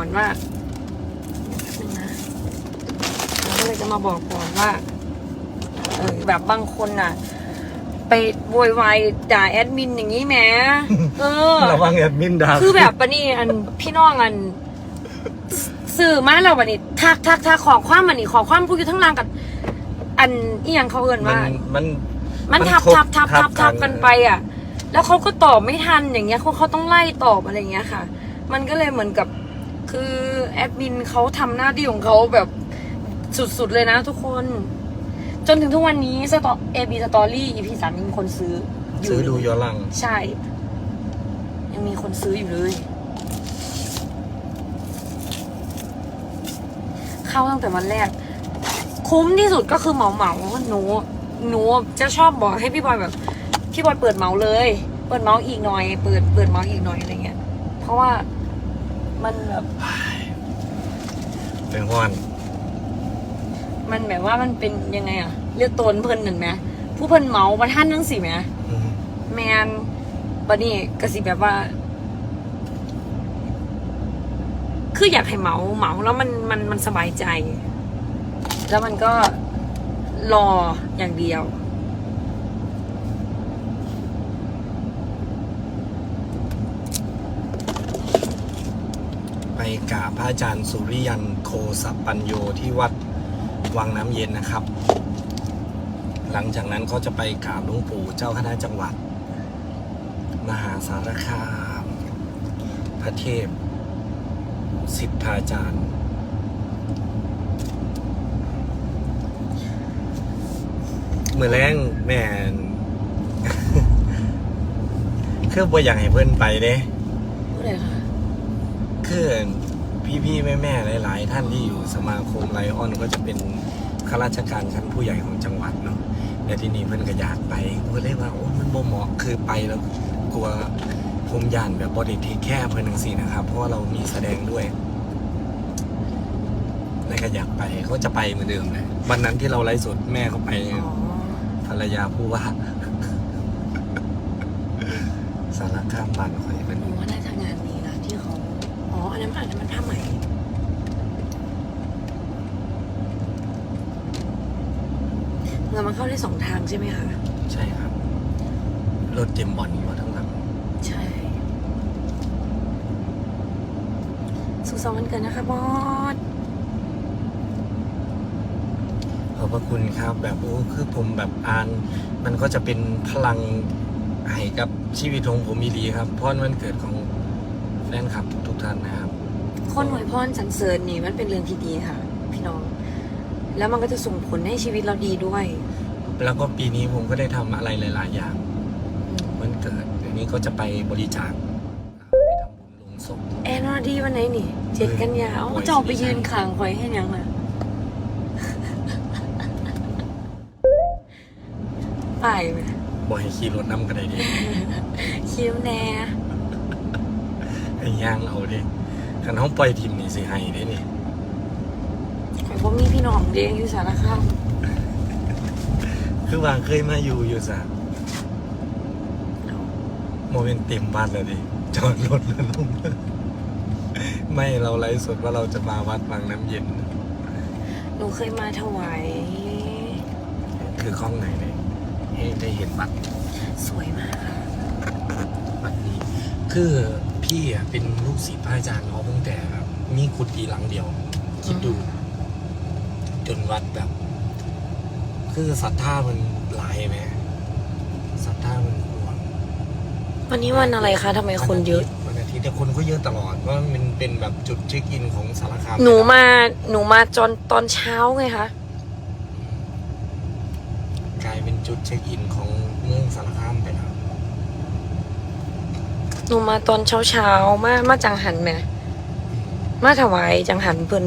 อนว่าแป๊บนึงนะเราก็เลยจะมาบอกก่อนว่า เออแบบบางคนน่ะ ไปโวยวายด่าแอดมินอย่างนี้แหมเออระวังแอดมินด่าคือแบบปะนี่อันพี่น้องอันสื่อมาแล้ววันนี้ทักทักทักขอความมันนี่ขอความพูดอยู่ทั้งรางกับ อันอีหยังเขาเอินมันว่า มันมันทับทบทับทับทับทับกักันนไปอะ แล้วเขาก็ตอบไม่ทันอย่างเงี้ยเขาเขาต้องไล่ตอบอะไรอย่างเงี้ยค่ะ มันก็เลยเหมือนกับ คือแอดมินเขาทำหน้าที่ของเขาแบบสุดๆเลยนะทุกคน จนถึงทุกวันนี้สตอเอบีสตอรี่อีพีสามยังมีคนซื้ออยู่ซื้อดูย้อนหลัง ใช่ ยังมีคนซื้ออยู่เลย เข้าตั้งแต่วันแรก คุ้มที่สุดก็คือเหมาเหมาๆหนูหนูจะชอบบอกให้พี่บอยแบบ พี่บอยเปิดเหมาเลย เปิดเมาส์อีกหน่อย เปิดเปิดเมาส์อีกหน่อยอะไรเงี้ย เพราะว่า มันแบบ เป็นห้อน มันแบบว่ามันเป็นยังไงอะเรียกตนเพิ่นนั่นไหมผู้เพิ่นเมามาท่านนั่งสิไหมอืมแมนบันนี้กสิแบบว่า คืออยากให้เหมาเหมาแล้วมันมันมันสบายใจ แล้วมันก็รออย่างเดียว กราบพระอาจารย์สุริยันโคสัปปัญโยที่วัดวังน้ำเย็นนะครับ หลังจากนั้นก็จะไปกราบหลวงปู่เจ้าคณะจังหวัด มหาสารคาม พระเทพ สิทธาจารย์ เมื่อแรงแม่นคือบ่อยากให้เพื่อนไปเด้พูดเลยค่ะคือ พี่ๆแม่ๆหลาย ๆ ท่านที่อยู่สมาคมไลออนก็จะเป็นข้าราชการชั้นผู้ใหญ่ของจังหวัดเนาะแต่ที่นี่เพิ่อนก็อยากไปก็เลยว่าโอ้มันบ่เหมาะคือไปแล้วกลัวผมย่านแบบบริทีแค่เพิ่นจังซี่นะครับ เพราะว่าเรามีแสดงด้วยแล้วก็อยากไปเขาจะไปเหมือนเดิมเลยวันนั้นที่เราไลฟ์สดแม่เขาไปภรรยาผู้ว่าสารคามบ้านคอยเป็นหนูว่าน่าจะงานนี้ อ๋ออันนั้นอันนั้นมันผ้าไหมเงินมันเข้าได้สองทางใช่ไหมคะใช่ครับ รถเต็มบอลมาทั้งหลังใช่ สุขสันต์วันเกิดนะคะบอสขอบพระคุณครับ แบบโอ้คือผมแบบอ่าน มันก็จะเป็นพลังให้กับชีวิตของผมอีหลีครับเพราะมันเกิดของ แฟนคลับทุกท่านนะครับ คนหวยพรสรรเสริญนี่มันเป็นเรื่องที่ดีค่ะ พี่น้อง แล้วมันก็จะส่งผลให้ชีวิตเราดีด้วย แล้วก็ปีนี้ผมก็ได้ทำอะไรหลาย ๆ อย่างมันเกิดอันนี้ก็จะไปบริจาคไปทำบุญลงศพแอนวาดีวันไหนนี่เจ็ดกันยาเอาจะออกไปยืนขางคอยให้ยังล่ะไปไหม บ่ให้ขี่รถน้ำกันได้ดิคิ้วแน่ ไอ้ย่างเอาดิคันห้องปล่อยทีมนี่สิให้ได้นี่ข่อยพ่มีพี่น้องเลี้ยงอยู่สารคามคือวางเคยมาอยู่อยู่ซะโมเมนต์เต็มบ้านเลยดิจอดรถแล้วลงมาไม่เราไลฟ์สดว่าเราจะมาวัดบางน้ำเย็น หนูเคยมาถวายคือข้องไหนเนี่ยให้ได้เห็นบัตรสวยมากค่ะบัตรนี้ คือพี่อะเป็นลูกศิษย์พระอาจารย์เขาตั้งแต่แบบมีกุฏิหลังเดียว คิดดู จนวัดแบบ คือศรัทธามันหลายไหมศรัทธามันกว้างวันนี้วันอะไรคะทำไมคนเยอะ วันอาทิตย์แต่คนก็เยอะตลอดเพราะมันเป็นแบบจุดเช็คอินของสารคามหนูมาหนูมาจอนตอนเช้าไงคะกลายเป็นจุดเช็คอินของเมืองสารคามไปแล้ว หนูมาตอนเช้าเช้าๆ มามาจังหันแหม่มาถวายจังหันเพิ่น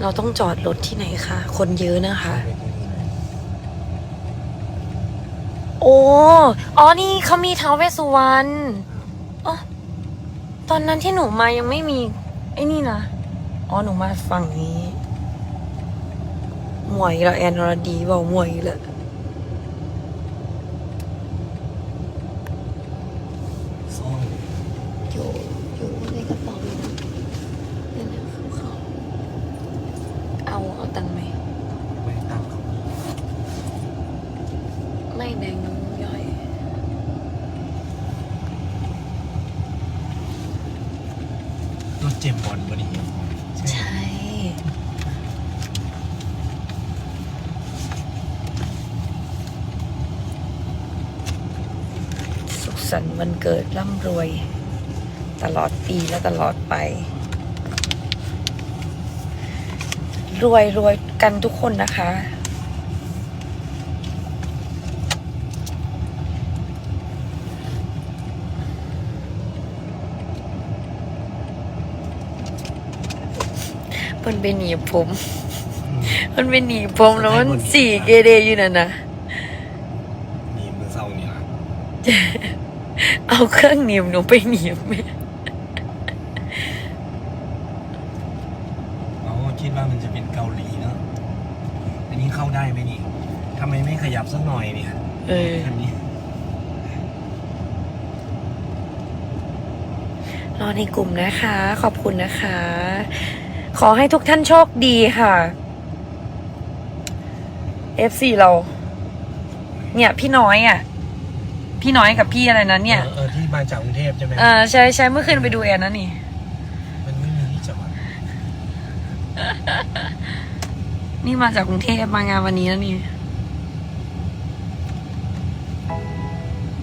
เราต้องจอดรถที่ไหนคะคนเยอะนะคะ โอ้อ๋อนี่เขามีท้าวเวสสุวรรณอ๋อตอนนั้นที่หนูมายังไม่มี ไอ้นี่นะอ๋อหนูมาฝั่งนี้ หมวยละแอนอรดีบอกหมวยละ ถเจมส์บอลบนี่ใช่ใช่ สุขสันต์วันเกิดร่ำรวย ตลอดปีและตลอดไป รวยรวยกันทุกคนนะคะ มันเป็นหนีบผมอืมมันเป็นหนีบผมแล้วมันสี่เกเรอยู่นั่นนะนี่มือเศร้านี่ละเอาเครื่องหนีบหนูไปหนีบแม่เราก็คิดว่ามันจะเป็นเกาหลีเนาะอันนี้เข้าได้ไหมนี่ทำไมไม่ขยับสักหน่อยเนี่ยเอออันนี้รอในกลุ่มนะคะ ขอบคุณนะคะ ขอให้ทุกท่านโชคดีค่ะ FC เรา เนี่ย พี่น้อยอะ พี่น้อยกับพี่อะไรนะเนี่ย เออเออที่มาจากกรุงเทพใช่ไหมเออใช่ใช่เมื่อคืนไปดูแอนนะนี่ มันไม่มีที่จอดนี่มาจากกรุงเทพมางานวันนี้แล้วนี่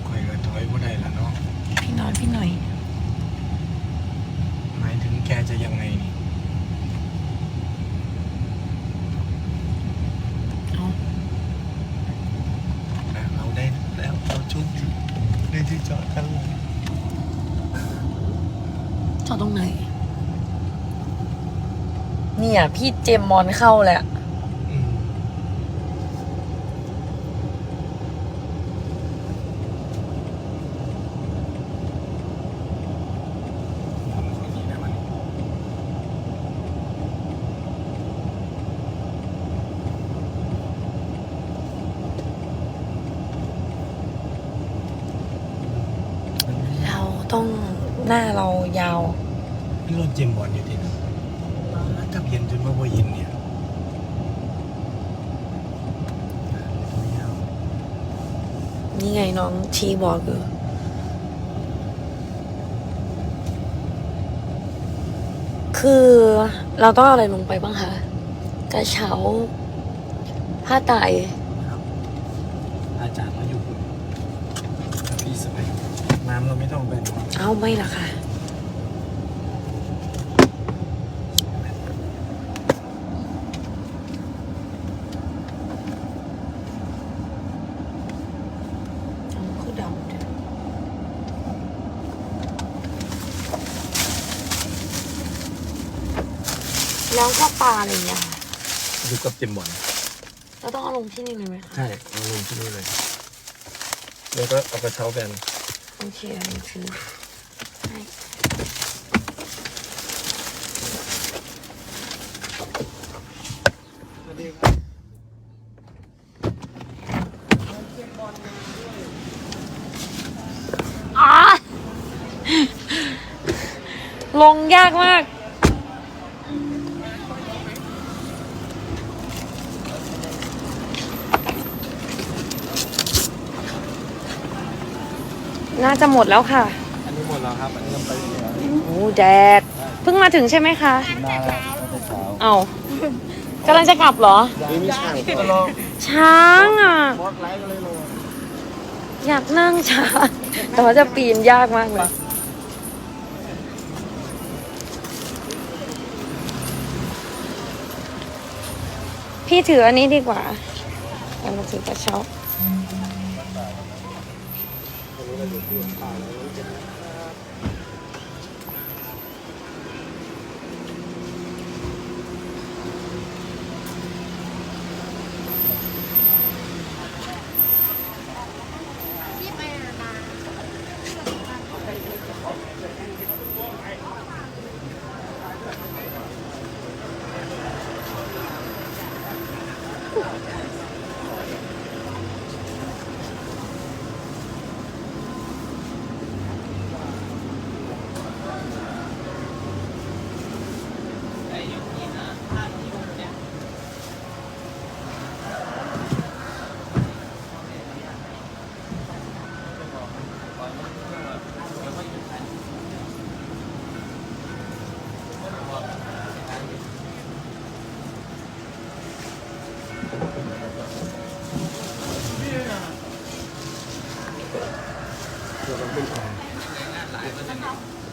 คอยก็ถอยบ่ได้ละเนาะพี่น้อยพี่หน่อย หมายถึงแกจะยังไงนี่ เอา นะเราได้แล้วเราชุดได้ที่จอดข้างหลัง จอดตรงไหน เนี่ยพี่เจมส์มอนเข้าแหละอืมทำคนนี้ได้มันเราต้อง หน้าเรายาวนี่รถเจมส์บอลอยู่ที่นั่นกับเย็นจนว่าบ่เย็นเนี่ยนี่ไงน้องชีบอกอยู่คือเราต้องเอาอะไรลงไปบ้างคะกระเช้าผ้าไตรครับอาจารย์มาอยู่คุณกับพี่สบาย น้ำเราไม่ต้องไปหรอกเอาไม่ละค่ะเอาคือดำเด้อแล้วพวกปลาอะไรอย่างเงี้ยค่ะอยู่กับเจมส์บอลเราต้องเอาลงที่นี่เลยไหมคะ ใช่เอาลงที่นี่เลย แล้วก็เอากระเช้าแบน โอเคอันนี้คือให้อะลงยากมาก น่าจะหมดแล้วค่ะ อันนี้หมดแล้วครับ อันนี้ต้องไปเสียโอ้แดด เพิ่งมาถึงใช่ไหมคะนานแล้วตั้งแต่เช้าเอากำลังจะกลับเหรอ นี่มีช่างก็รอช้างอะ บอสไลท์ก็เลยลงอยากนั่งช้างแต่ว่าจะปีนยากมากเลย พี่ถืออันนี้ดีกว่าเอามาถือกระเช้า เ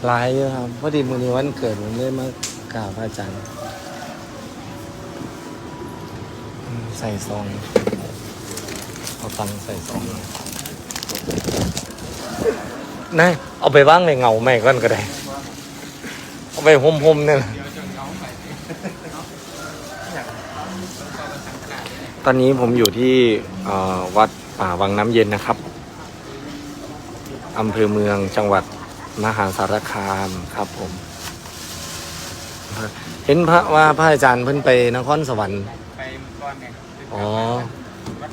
หลายอยู่ครับพอดีมื้อนี้วันเกิดผมเลยมากราบพระอาจารย์อืมใส่ซองเอาตังค์ใส่ซองนายเอาไปว่างในเงาแม่ก่อนก็ได้ เอาไปห่มๆเนี่ยนะตอนนี้ผมอยู่ที่เอ่อวัดป่าวังน้ำเย็นนะครับอำเภอเมืองจังหวัด มหาสารคามครับผม เห็นพระว่าพระอาจารย์เพิ่นไปนครสวรรค์ ไปก้อนเนี่ยอ๋อ วัด